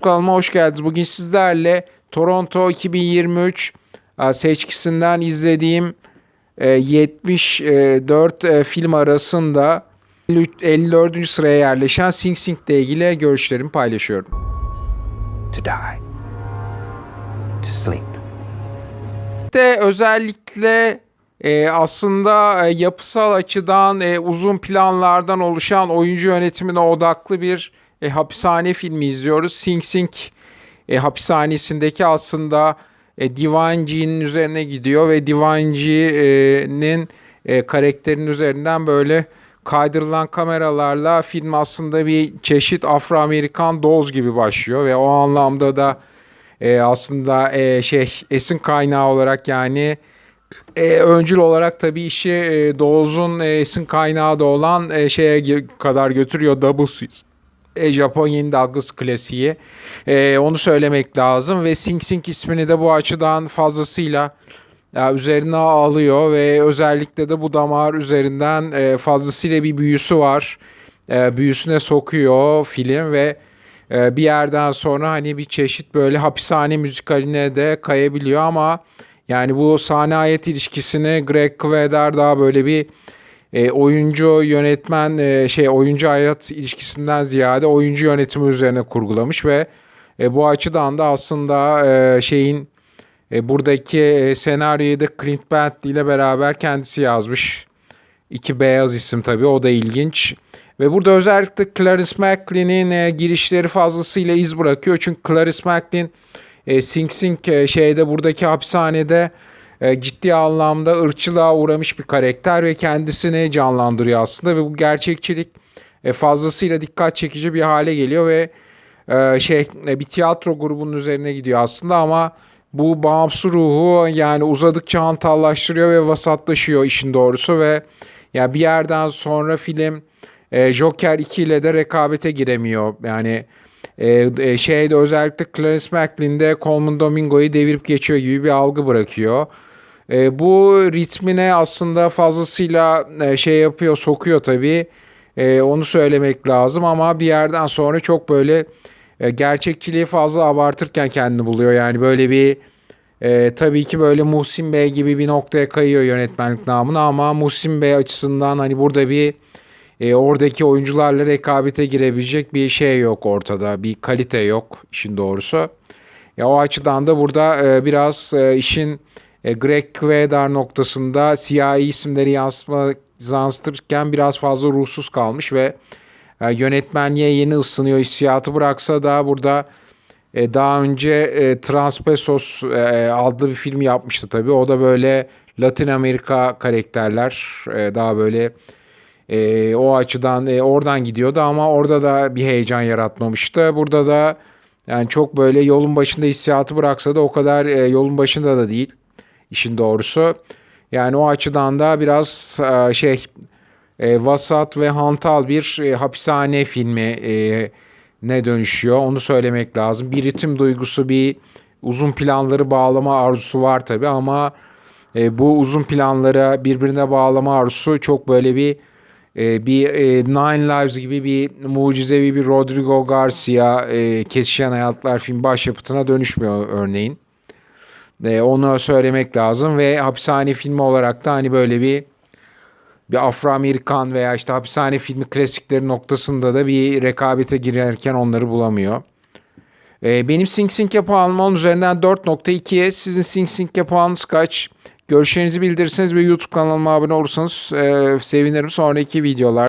Kanalıma hoş geldiniz. Bugün sizlerle Toronto 2023 e, seçkisinden izlediğim e, 74 e, film arasında 54. sıraya yerleşen Sing Sing ile ilgili görüşlerimi paylaşıyorum. to die, to sleep. de özellikle e, aslında e, yapısal açıdan e, uzun planlardan oluşan oyuncu yönetimine odaklı bir e, hapishane filmi izliyoruz. Sing Sing e, hapishanesindeki aslında e, Divanci'nin üzerine gidiyor ve Divanci'nin e, karakterinin üzerinden böyle kaydırılan kameralarla film aslında bir çeşit Afro-Amerikan Dolls gibi başlıyor ve o anlamda da e, aslında e, şey esin kaynağı olarak yani e, öncül olarak tabii işi e, Dolls'un e, esin kaynağı da olan e, şeye kadar götürüyor Double. E, Japon yeni dalgası klasiği. E, onu söylemek lazım ve Sing Sing ismini de bu açıdan fazlasıyla ya, üzerine alıyor ve özellikle de bu damar üzerinden e, fazlasıyla bir büyüsü var. E, büyüsüne sokuyor film ve e, bir yerden sonra hani bir çeşit böyle hapishane müzikaline de kayabiliyor ama yani bu sahne ayet ilişkisini Greg Kvedar daha böyle bir e, oyuncu yönetmen e, şey oyuncu hayat ilişkisinden ziyade oyuncu yönetimi üzerine kurgulamış ve e, bu açıdan da aslında e, şeyin e, buradaki e, senaryoyu da Clint Bentley ile beraber kendisi yazmış. İki beyaz isim tabii o da ilginç. Ve burada özellikle Clarice Macklein'in e, girişleri fazlasıyla iz bırakıyor. Çünkü Clarice Macklin e, Sing Sing e, şeyde buradaki hapishanede e, ciddi anlamda ırkçılığa uğramış bir karakter ve kendisini canlandırıyor aslında ve bu gerçekçilik e, fazlasıyla dikkat çekici bir hale geliyor ve e, şey bir tiyatro grubunun üzerine gidiyor aslında ama bu bağımsız ruhu yani uzadıkça hantallaştırıyor ve vasatlaşıyor işin doğrusu ve ya bir yerden sonra film Joker 2 ile de rekabete giremiyor. Yani e, şeyde özellikle Clarence Macklein'de Coleman Domingo'yu devirip geçiyor gibi bir algı bırakıyor. E, bu ritmine aslında fazlasıyla e, şey yapıyor, sokuyor tabii. E, onu söylemek lazım ama bir yerden sonra çok böyle e, gerçekçiliği fazla abartırken kendini buluyor. Yani böyle bir e, tabii ki böyle Muhsin Bey gibi bir noktaya kayıyor yönetmenlik namına ama Muhsin Bey açısından hani burada bir e, oradaki oyuncularla rekabete girebilecek bir şey yok ortada. Bir kalite yok işin doğrusu. Ya o açıdan da burada e, biraz e, işin e, Greg Kvedar noktasında siyahi isimleri yansıtma, yansıtırken biraz fazla ruhsuz kalmış ve e, yönetmenliğe yeni ısınıyor hissiyatı bıraksa da burada e, daha önce e, Transpesos e, adlı bir film yapmıştı tabii. O da böyle Latin Amerika karakterler e, daha böyle e, o açıdan e, oradan gidiyordu ama orada da bir heyecan yaratmamıştı. Burada da yani çok böyle yolun başında hissiyatı bıraksa da o kadar e, yolun başında da değil işin doğrusu. Yani o açıdan da biraz e, şey e, vasat ve hantal bir e, hapishane filmi e, ne dönüşüyor onu söylemek lazım. Bir ritim duygusu bir uzun planları bağlama arzusu var tabi ama e, bu uzun planları birbirine bağlama arzusu çok böyle bir e, bir e, Nine Lives gibi bir mucizevi bir Rodrigo Garcia e, Kesişen Hayatlar film başyapıtına dönüşmüyor örneğin. E, onu söylemek lazım ve hapishane filmi olarak da hani böyle bir bir Afro-Amerikan veya işte hapishane filmi klasikleri noktasında da bir rekabete girerken onları bulamıyor. E, benim Sing Sing'e puanım onun üzerinden 4.2'ye. Sizin Sing Sing'e puanınız kaç? Görüşlerinizi bildirirseniz ve YouTube kanalıma abone olursanız e, sevinirim. Sonraki videolar